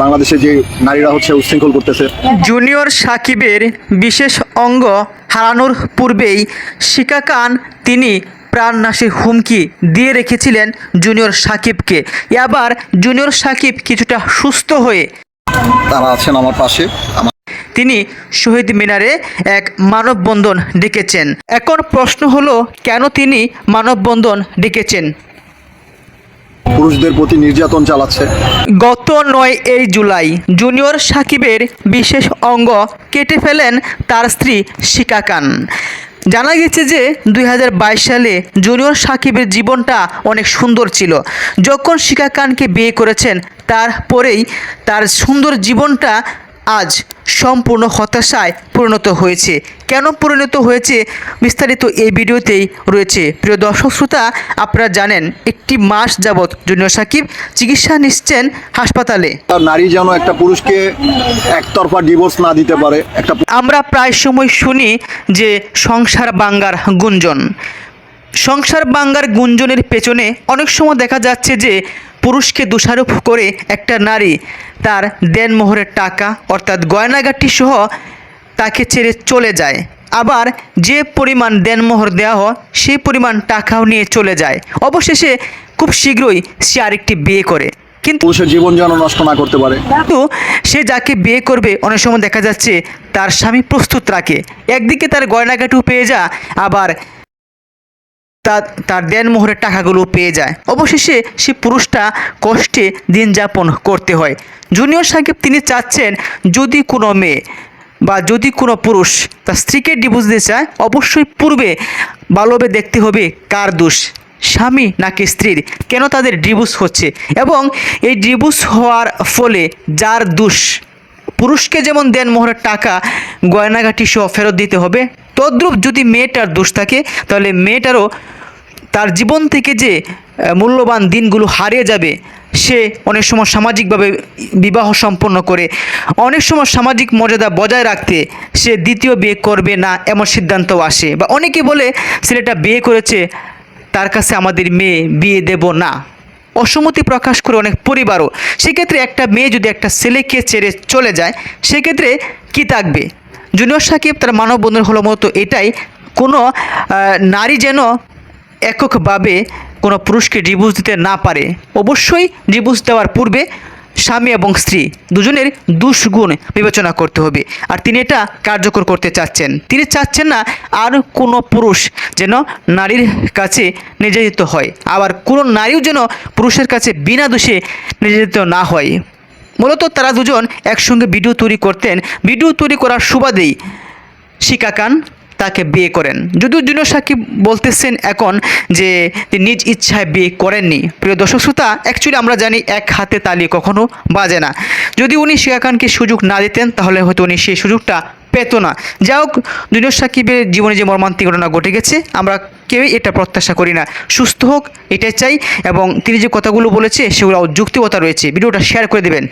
বাংলাদেশে যে নারীরা হচ্ছে উচ্ছৃঙ্খল করতেছে। জুনিয়র সাকিবের বিশেষ অঙ্গ হারানোর পূর্বেই শিকা খান তিনি প্রাণনাশের হুমকি দিয়ে রেখেছিলেন জুনিয়র সাকিবকে। এবার জুনিয়র সাকিব কিছুটা সুস্থ হয়ে তারা আছেন আমার পাশে। আমার তিনি শহীদ মিনারে এক মানববন্ধন ডেকেছেন। এখন প্রশ্ন হলো কেন তিনি মানববন্ধন ডেকেছেন? পুরুষদের প্রতি নির্যাতন চালাচ্ছে। গত নয় এই জুলাই জুনিয়র সাকিবের বিশেষ অঙ্গ কেটে ফেলেন তার স্ত্রী শিকা খান। জানা গেছে যে দুই হাজার বাইশ সালে জুনিয়র সাকিবের জীবনটা অনেক সুন্দর ছিল। যখন শিকা খানকে বিয়ে করেছেন তারপরেই তার সুন্দর জীবনটা আজ সম্পূর্ণ হতাশায় পরিণত হয়েছে। কেন পরিণত হয়েছে বিস্তারিত এই ভিডিওতেই রয়েছে। প্রিয় দর্শক শ্রোতা আপনারা জানেন একটি মাস যাবৎ জুনিয়র সাকিব চিকিৎসা নিচ্ছেন হাসপাতালে। নারী যেন একটা পুরুষকে একতরফা ডিভোর্স না দিতে পারে একটা আমরা প্রায় সময় শুনি যে সংসার বাঙ্গার গুঞ্জন। সংসার বাঙ্গার গুঞ্জনের পেছনে অনেক সময় দেখা যাচ্ছে যে পুরুষকে দোষারোপ করে একটা নারী তার দেনমোহরের টাকা অর্থাৎ গয়নাগাটি সহ তাকে ছেড়ে চলে যায়। আবার যে পরিমাণ দেনমোহর দেওয়া হয় সেই পরিমাণ টাকাও নিয়ে চলে যায়। অবশেষে খুব শীঘ্রই সে আরেকটি বিয়ে করে। কিন্তু পুরুষের জীবন যেন নষ্ট না করতে পারে। কিন্তু সে যাকে বিয়ে করবে অনেক সময় দেখা যাচ্ছে তার স্বামী প্রস্তুত রাখে। একদিকে তার গয়নাগাটিও পেয়ে যা আবার তার তার দেনমোহরের টাকাগুলো পেয়ে যায়। অবশেষে সে পুরুষটা কষ্টে দিন যাপন করতে হয়। জুনিয়র সাহেব তিনি চাচ্ছেন, যদি কোনো মেয়ে বা যদি কোনো পুরুষ তার স্ত্রীকে ডিভোর্স দিতে চায়, অবশ্যই পূর্বে ভালোভাবে দেখতে হবে কার দোষ। স্বামী নাকি স্ত্রীর? কেন তাদের ডিভোর্স হচ্ছে? এবং এই ডিভোর্স হওয়ার ফলে যার দোষ? পুরুষকে যেমন দেন মোহরের টাকা, গয়নাগাটি সহ ফেরত দিতে হবে তদ্রূপ যদি মেয়েটার দোষ থাকে, তাহলে মেয়েটারও তার জীবন থেকে যে মূল্যবান দিনগুলো হারিয়ে যাবে, সে অনেক সময় সামাজিকভাবে বিবাহ সম্পন্ন করে, অনেক সময় সামাজিক মর্যাদা বজায় রাখতে সে দ্বিতীয় বিয়ে করবে না এমন সিদ্ধান্তও আসে। বা অনেকে বলে, ছেলেটা বিয়ে করেছে, তার কাছে আমাদের মেয়ে বিয়ে দেব না। অসম্মতি প্রকাশ করে অনেক পরিবারও। সেক্ষেত্রে একটা মেয়ে যদি একটা ছেলেকে ছেড়ে চলে যায়, সেক্ষেত্রে কি থাকবে? জুনিয়র সাকিব তার মানববন্ধন হলো মূলত এটাই। কোনো নারী যেন এককভাবে কোনো পুরুষকে ডিভোর্স দিতে না পারে। অবশ্যই ডিভোর্স দেওয়ার পূর্বে স্বামী এবং স্ত্রী দুজনের দুষ্গুণ বিবেচনা করতে হবে। আর তিনি এটা কার্যকর করতে চাচ্ছেন। তিনি চাচ্ছেন না আর কোনো পুরুষ যেন নারীর কাছে নির্যাতিত হয়। আবার কোনো নারীও যেন পুরুষের কাছে বিনা দোষে নির্যাতিত না হয়। মূলত তারা দুজন একসঙ্গে ভিডিও তৈরি করতেন। ভিডিও তৈরি করার সুবাদেই শিকা খান তাকে বিয়ে করেন। যদিও জুনিয়র সাকিব বলতেছেন এখন যে নিজ ইচ্ছায় বিয়ে করেননি। প্রিয় দর্শক শ্রোতা অ্যাকচুয়ালি আমরা জানি এক হাতে তালি কখনো বাজে না। যদি উনি শিকা খানকে সুযোগ না দিতেন, তাহলে হয়তো উনি সেই সুযোগটা পেত না। যা হোক, জুনিয়র সাকিবের জীবনে যে মর্মান্তিক ঘটনা ঘটে গেছে, আমরা কেউই এটা প্রত্যাশা করি না। সুস্থ হোক, এটাই চাই। এবং তিনি যে কথাগুলো বলেছে, সেগুলো যুক্তিকতা রয়েছে। ভিডিওটা শেয়ার করে দেবেন।